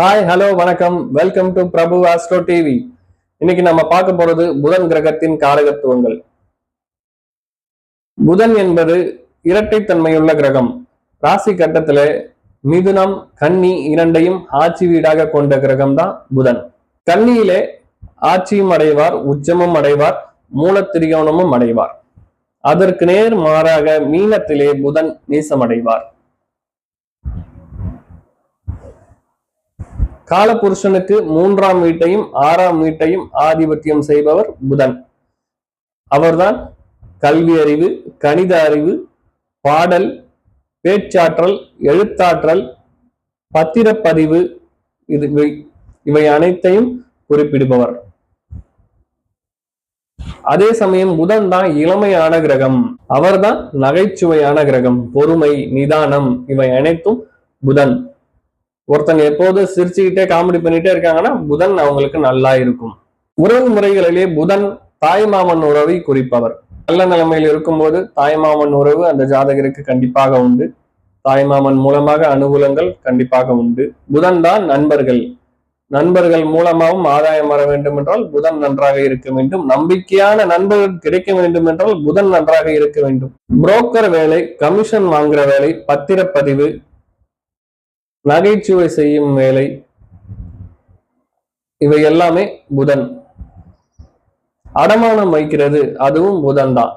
Hi hello வணக்கம். Welcome to Prabhu astro TV இன்னைக்கு நம்ம பார்க்க போறது புதன் கிரகத்தின் காரகத்துவங்கள். புதன் என்பது இரட்டைத்தன்மையுள்ள கிரகம். ராசி கட்டத்துல மிதுனம் கன்னி இரண்டையும் ஆட்சி வீடாக கொண்ட கிரகம் தான் புதன். கன்னியிலே ஆட்சியும் அடைவார் உச்சமும் அடைவார் மூலத்திரிகோணமும் அடைவார். அதற்கு நேர் மாறாக மீனத்திலே புதன் நீசமடைவார். காலபுருஷனுக்கு மூன்றாம் வீட்டையும் ஆறாம் வீட்டையும் ஆதிபத்தியம் செய்பவர் புதன். அவர்தான் கல்வி அறிவு கணித அறிவு பாடல் பேச்சாற்றல் எழுத்தாற்றல் பத்திரப்பதிவு இது இவை அனைத்தையும் குறிப்பிடுபவர். அதே சமயம் புதன் தான் இளமையான கிரகம். அவர்தான் நகைச்சுவையான கிரகம் பொறுமை நிதானம் இவை அனைத்தும் புதன். ஒருத்தங்க எப்போது சிரிச்சுக்கிட்டே காமெடி பண்ணிட்டே இருக்காங்கன்னா புதன் அவங்களுக்கு நல்லா இருக்கும். உறவு முறைகளிலே புதன் தாய்மாமன் உறவை குறிப்பவர். நல்ல நிலைமையில் இருக்கும்போது தாய்மாமன் உறவு அந்த ஜாதகருக்கு கண்டிப்பாக உண்டு. தாய்மாமன் மூலமாக அனுகூலங்கள் கண்டிப்பாக உண்டு. புதன் தான் நண்பர்கள். நண்பர்கள் மூலமாகவும் ஆதாயம் வர வேண்டும் என்றால் புதன் நன்றாக இருக்க வேண்டும். நம்பிக்கையான நண்பர்கள் கிடைக்க வேண்டும் என்றால் புதன் நன்றாக இருக்க வேண்டும். புரோக்கர் வேலை கமிஷன் வாங்குற வேலை பத்திரப்பதிவு நகைச்சுவை செய்யும் வேலை. இவை எல்லாமே புதன். அடமானம் வைக்கிறது அதுவும் புதன் தான்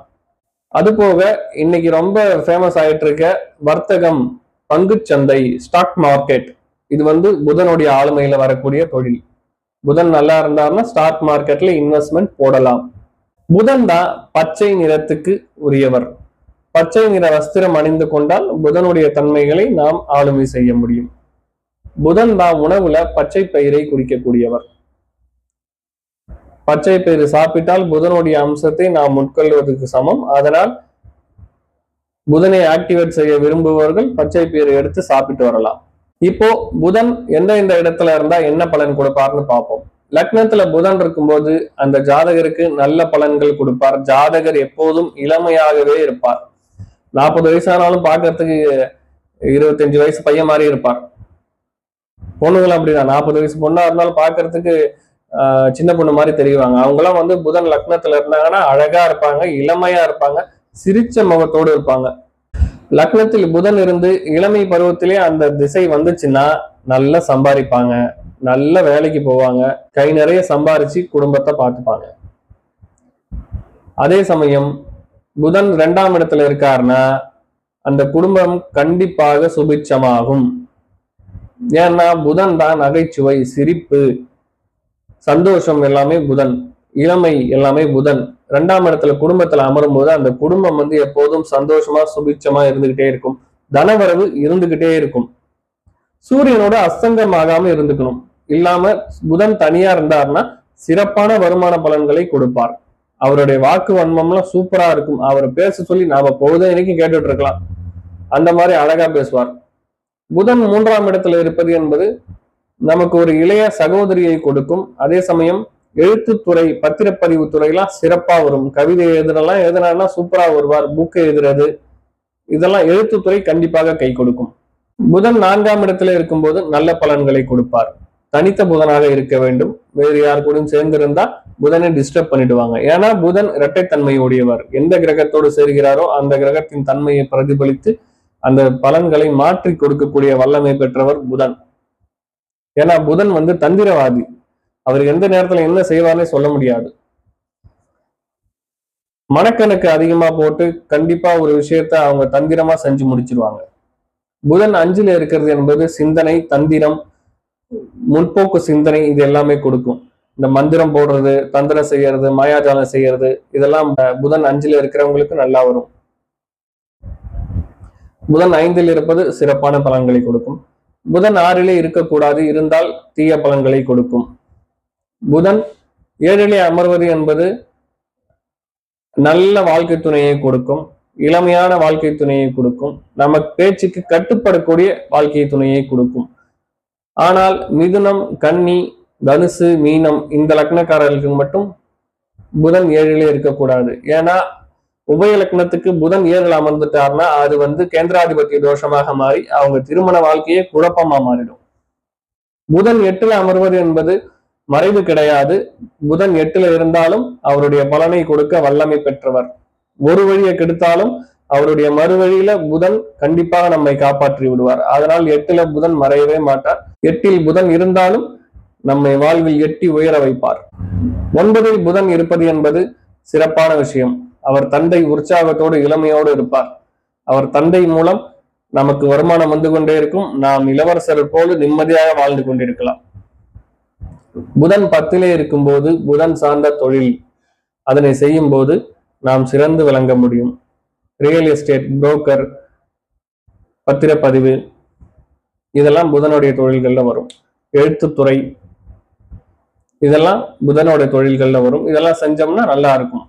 அது போக இன்னைக்கு ரொம்ப ஃபேமஸ் ஆயிட்டு இருக்க வர்த்தகம் பங்குச்சந்தை ஸ்டாக் மார்க்கெட் இது வந்து புதனுடைய ஆளுமையில வரக்கூடிய தொழில். புதன் நல்லா இருந்தாருன்னா ஸ்டாக் மார்க்கெட்ல இன்வெஸ்ட்மெண்ட் போடலாம். புதன் தான் பச்சை நிறத்துக்கு உரியவர். பச்சை நிற வஸ்திரம் அணிந்து கொண்டால் புதனுடைய தன்மைகளை நாம் ஆளுமை செய்ய முடியும். புதன் தான் உணவுல பச்சை பயிரை குறிக்கக்கூடியவர் பச்சை பயிறு சாப்பிட்டால் புதனுடைய அம்சத்தை நாம் உட்கொள்வதற்கு சமம். அதனால் புதனை ஆக்டிவேட் செய்ய விரும்புபவர்கள் பச்சை பயிரை எடுத்து சாப்பிட்டு வரலாம். இப்போ புதன் எந்த எந்த இடத்துல இருந்தா என்ன பலன் கொடுப்பார்னு பார்ப்போம். லக்னத்துல புதன் இருக்கும்போது அந்த ஜாதகருக்கு நல்ல பலன்கள் கொடுப்பார். ஜாதகர் எப்போதும் இளமையாகவே இருப்பார். நாற்பது வயசானாலும் பார்க்கறதுக்கு இருபத்தஞ்சு வயசு பையன் மாதிரி இருப்பான். பொண்ணுங்களும் அப்படிதான். நாற்பது வயசு பொண்ணா இருந்தாலும் பார்க்கறதுக்கு சின்ன பொண்ணு மாதிரி தெரிவாங்க அவங்கெல்லாம் வந்து புதன் லக்னத்துல இருந்தாங்கன்னா அழகா இருப்பாங்க இளமையா இருப்பாங்க சிரிச்ச முகத்தோடு இருப்பாங்க. லக்னத்தில் புதன் இருந்து இளமை பருவத்திலே அந்த திசை வந்துச்சுன்னா நல்லா சம்பாதிப்பாங்க நல்ல வேலைக்கு போவாங்க கை நிறைய சம்பாரிச்சு குடும்பத்தை பார்த்துப்பாங்க. அதே சமயம் புதன் ரெண்டாம் இடத்துல இருக்காருன்னா அந்த குடும்பம் கண்டிப்பாக சுபிட்சமாகும். ஏன்னா புதன் தான் நகைச்சுவை சிரிப்பு சந்தோஷம் எல்லாமே புதன் இளமை எல்லாமே புதன். ரெண்டாம் இடத்துல குடும்பத்துல அமரும் போது அந்த குடும்பம் வந்து எப்போதும் சந்தோஷமா சுபிட்சமா இருந்துகிட்டே இருக்கும். தனவரவு இருந்துகிட்டே இருக்கும். சூரியனோட அஸ்தங்கமாகாம இருந்துக்கணும். இல்லாம புதன் தனியா இருந்தார்னா சிறப்பான வருமான பலன்களை கொடுப்பார். அவருடைய வாக்கு வன்மம்லாம் சூப்பரா இருக்கும். அவரை பேச சொல்லி நாம பொழுதும் இன்னைக்கு கேட்டுட்டு இருக்கலாம் அந்த மாதிரி அழகா பேசுவார். புதன் மூன்றாம் இடத்துல இருப்பது என்பது நமக்கு ஒரு இளைய சகோதரியை கொடுக்கும். அதே சமயம் எழுத்துத்துறை பத்திரப்பதிவு துறையெல்லாம் சிறப்பா வரும். கவிதை எழுதுனெல்லாம் எழுதுனா சூப்பரா வருவார். புக்கு எழுதுறது இதெல்லாம் எழுத்துத்துறை கண்டிப்பாக கை கொடுக்கும். புதன் நான்காம் இடத்துல இருக்கும்போது நல்ல பலன்களை கொடுப்பார். தனித்த புதனாக இருக்க வேண்டும். வேறு யார் கூட சேர்ந்திருந்தா புதனை டிஸ்டர்ப் பண்ணிடுவாங்க. ஏன்னா புதன் இரட்டைத்தன்மையுடையவர். எந்த கிரகத்தோடு சேர்கிறாரோ அந்த கிரகத்தின் தன்மையை பிரதிபலித்து அந்த பலன்களை மாற்றி கொடுக்கக்கூடிய வல்லமை பெற்றவர் புதன். ஏன்னா புதன் வந்து தந்திரவாதி. அவர் எந்த நேரத்துல என்ன செய்வார்னே சொல்ல முடியாது. மனக்கணக்கு அதிகமா போட்டு கண்டிப்பா ஒரு விஷயத்த அவங்க தந்திரமா செஞ்சு முடிச்சிருவாங்க. புதன் அஞ்சுல இருக்கிறது என்பது சிந்தனை தந்திரம் முற்போக்கு சிந்தனை இது எல்லாமே கொடுக்கும். இந்த மந்திரம் போடுறது தந்திரம் செய்யறது மாயாஜாலம் செய்யறது இதெல்லாம் புதன் அஞ்சுல இருக்கிறவங்களுக்கு நல்லா வரும். புதன் ஐந்தில் இருப்பது சிறப்பான பலன்களை கொடுக்கும். புதன் ஆறிலே இருக்கக்கூடாது இருந்தால் தீய பலன்களை கொடுக்கும். புதன் ஏழிலே அமர்வது என்பது நல்ல வாழ்க்கை துணையை கொடுக்கும். இளமையான வாழ்க்கை துணையை கொடுக்கும். நம்ம பேச்சுக்கு கட்டுப்படக்கூடிய வாழ்க்கை துணையை கொடுக்கும். ஆனால் மிதுனம் கன்னி தனுசு மீனம் இந்த லக்னக்காரர்களுக்கு மட்டும் புதன் ஏழிலே இருக்கக்கூடாது. ஏன்னா உபய லக்னத்துக்கு புதன் ஏழில் அமர்ந்துட்டார்னா அது வந்து கேந்திராதிபத்திய தோஷமாக மாறி அவங்க திருமண வாழ்க்கையே குழப்பமா மாறிடும். புதன் எட்டுல அமர்வது என்பது மறைவு கிடையாது. புதன் எட்டுல இருந்தாலும் அவருடைய பலனை கொடுக்க வல்லமை பெற்றவர். ஒரு வழியை கெடுத்தாலும் அவருடைய மறுவழியில புதன் கண்டிப்பாக நம்மை காப்பாற்றி விடுவார். அதனால் எட்டுல புதன் மறையவே மாட்டார். எட்டில் புதன் இருந்தாலும் நம்மை வாழ்வில் எட்டி உயர வைப்பார். ஒன்பதில் புதன் இருப்பது என்பது சிறப்பான விஷயம். அவர் தந்தை உற்சாகத்தோடு இளமையோடு இருப்பார். அவர் தந்தை மூலம் நமக்கு வருமானம் வந்து கொண்டே இருக்கும். நாம் இளவரசர் போல நிம்மதியாக வாழ்ந்து கொண்டிருக்கலாம். புதன் பத்திலே இருக்கும்போது புதன் சார்ந்த தொழில். அதனை செய்யும் போது நாம் சிறந்து விளங்க முடியும். ரியல் எஸ்டேட் புரோக்கர் பத்திரப்பதிவு இதெல்லாம் புதனுடைய தொழில்களில் வரும். எழுத்துத்துறை இதெல்லாம் புதனுடைய தொழில்களில் வரும். இதெல்லாம் செஞ்சோம்னா நல்லா இருக்கும்.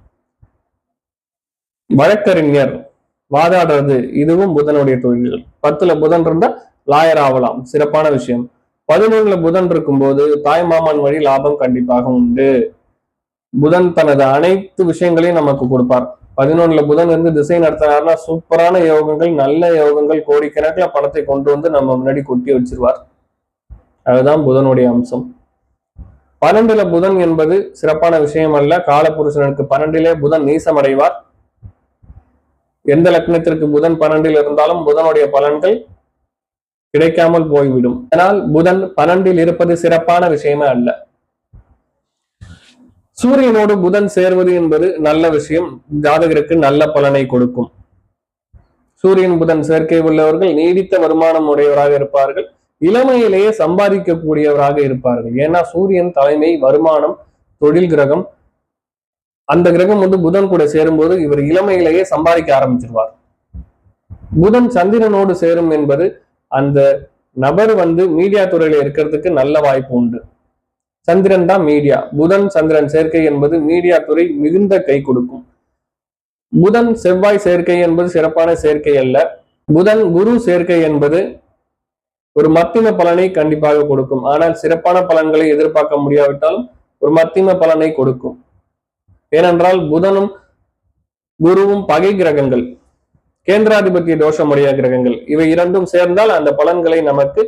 வழக்கறிஞர் வாதாடுறது இதுவும் புதனுடைய தொழில்கள். பத்துல புதன் இருந்தா லாயர் ஆகலாம். சிறப்பான விஷயம். பதினொன்றுல புதன் இருக்கும்போது தாய் மாமன் வழி லாபம் கண்டிப்பாக உண்டு. புதன் தனது அனைத்து விஷயங்களையும் நமக்கு கொடுப்பார். பதினொன்னுல புதன் வந்து திசை நடத்தினார்னா சூப்பரான யோகங்கள் நல்ல யோகங்கள் கோடிக்கணக்கில் பணத்தை கொண்டு வந்து நம்ம முன்னாடி கொட்டி வச்சிருவார். அதுதான் புதனுடைய அம்சம். பன்னெண்டுல புதன் என்பது சிறப்பான விஷயம் அல்ல. காலபுருஷனுக்கு பன்னெண்டிலே புதன் நீசமடைவார். எந்த லக்னத்திற்கு புதன் பன்னெண்டில் இருந்தாலும் புதனுடைய பலன்கள் கிடைக்காமல் போய்விடும். அதனால் புதன் பன்னெண்டில் இருப்பது சிறப்பான விஷயமே அல்ல. சூரியனோடு புதன் சேர்வது என்பது நல்ல விஷயம். ஜாதகருக்கு நல்ல பலனை கொடுக்கும். சூரியன் புதன் சேர்க்கை உள்ளவர்கள் நீடித்த வருமானம் உடையவராக இருப்பார்கள். இளமையிலேயே சம்பாதிக்கக்கூடியவராக இருப்பார்கள். ஏன்னா சூரியன் தலைமை வருமானம் தொழில் கிரகம். அந்த கிரகம் வந்து புதன் கூட சேரும்போது இவர் இளமையிலேயே சம்பாதிக்க ஆரம்பிச்சிருவார். புதன் சந்திரனோடு சேரும் என்பது அந்த நபர் வந்து மீடியா துறையில இருக்கிறதுக்கு நல்ல வாய்ப்பு உண்டு. சந்திரன் தான் மீடியா. புதன் சந்திரன் சேர்க்கை என்பது மீடியா துறை மிகுந்த கை கொடுக்கும். புதன் செவ்வாய் சேர்க்கை என்பது சிறப்பான சேர்க்கை அல்ல. புதன் குரு சேர்க்கை என்பது ஒரு மத்திம பலனை கண்டிப்பாக கொடுக்கும். ஆனால் சிறப்பான பலன்களை எதிர்பார்க்க முடியாவிட்டாலும் ஒரு மத்திம பலனை கொடுக்கும். ஏனென்றால் புதனும் குருவும் பகை கிரகங்கள் கேந்திராதிபத்திய தோஷமுடைய கிரகங்கள். இவை இரண்டும் சேர்ந்தால் அந்த பலன்களை நமக்கு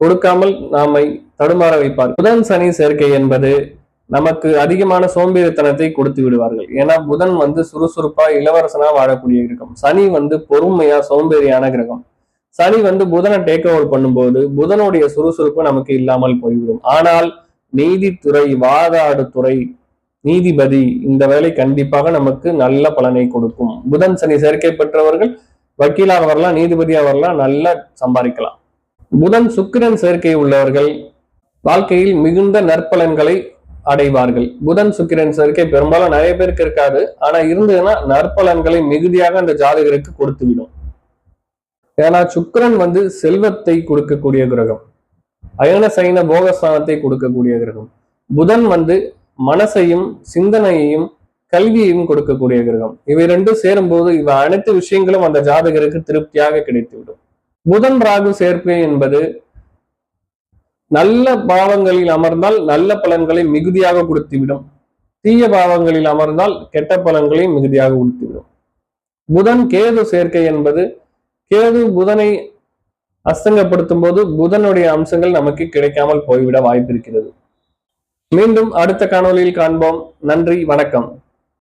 கொடுக்காமல் நாமை தடுமாற வைப்பார். புதன் சனி சேர்க்கை என்பது நமக்கு அதிகமான சோம்பேறித்தனத்தை கொடுத்து விடுவார்கள். ஏன்னா புதன் வந்து சுறுசுறுப்பா இளவரசனா வாழக்கூடிய கிரகம். சனி வந்து பொறுமையா சோம்பேறியான கிரகம். சனி வந்து புதனை டேக் ஓவர் பண்ணும்போது புதனுடைய சுறுசுறுப்பு நமக்கு இல்லாமல் போய்விடும். ஆனால் நீதித்துறை வாதாடு துறை நீதிபதி இந்த வேலை கண்டிப்பாக நமக்கு நல்ல பலனை கொடுக்கும். புதன் சனி சேர்க்கை பெற்றவர்கள் வக்கீலாக வரலாம் நீதிபதியாக வரலாம் நல்லா சம்பாதிக்கலாம். புதன் சுக்கிரன் சேர்க்கை உள்ளவர்கள் வாழ்க்கையில் மிகுந்த நற்பலன்களை அடைவார்கள். புதன் சுக்கிரன் சேர்க்கை பெரும்பாலும் நிறைய பேருக்கு இருக்காது. ஆனா இருந்ததுன்னா நற்பலன்களை மிகுதியாக அந்த ஜாதகருக்கு கொடுத்து விடும் ஏன்னா சுக்கிரன் வந்து செல்வத்தை கொடுக்கக்கூடிய கிரகம். அயன சைன போகஸ்தானத்தை கொடுக்கக்கூடிய கிரகம். புதன் வந்து மனசையும் சிந்தனையையும் கல்வியையும் கொடுக்கக்கூடிய கிரகம். இவை ரெண்டும் சேரும்போது இவை அனைத்து விஷயங்களும் அந்த ஜாதகருக்கு திருப்தியாக கிடைத்துவிடும். புதன் ராகு சேர்க்கை என்பது நல்ல பாவங்களில் அமர்ந்தால் நல்ல பலன்களை மிகுதியாக கொடுத்துவிடும். தீய பாவங்களில் அமர்ந்தால் கெட்ட பலன்களை மிகுதியாக கொடுத்துவிடும். புதன் கேது சேர்க்கை என்பது கேது புதனை அஸ்தங்கப்படுத்தும் போது புதனுடைய அம்சங்கள் நமக்கு கிடைக்காமல் போய்விட வாய்ப்பிருக்கிறது. மீண்டும் அடுத்த காணொலியில் காண்போம். நன்றி வணக்கம்.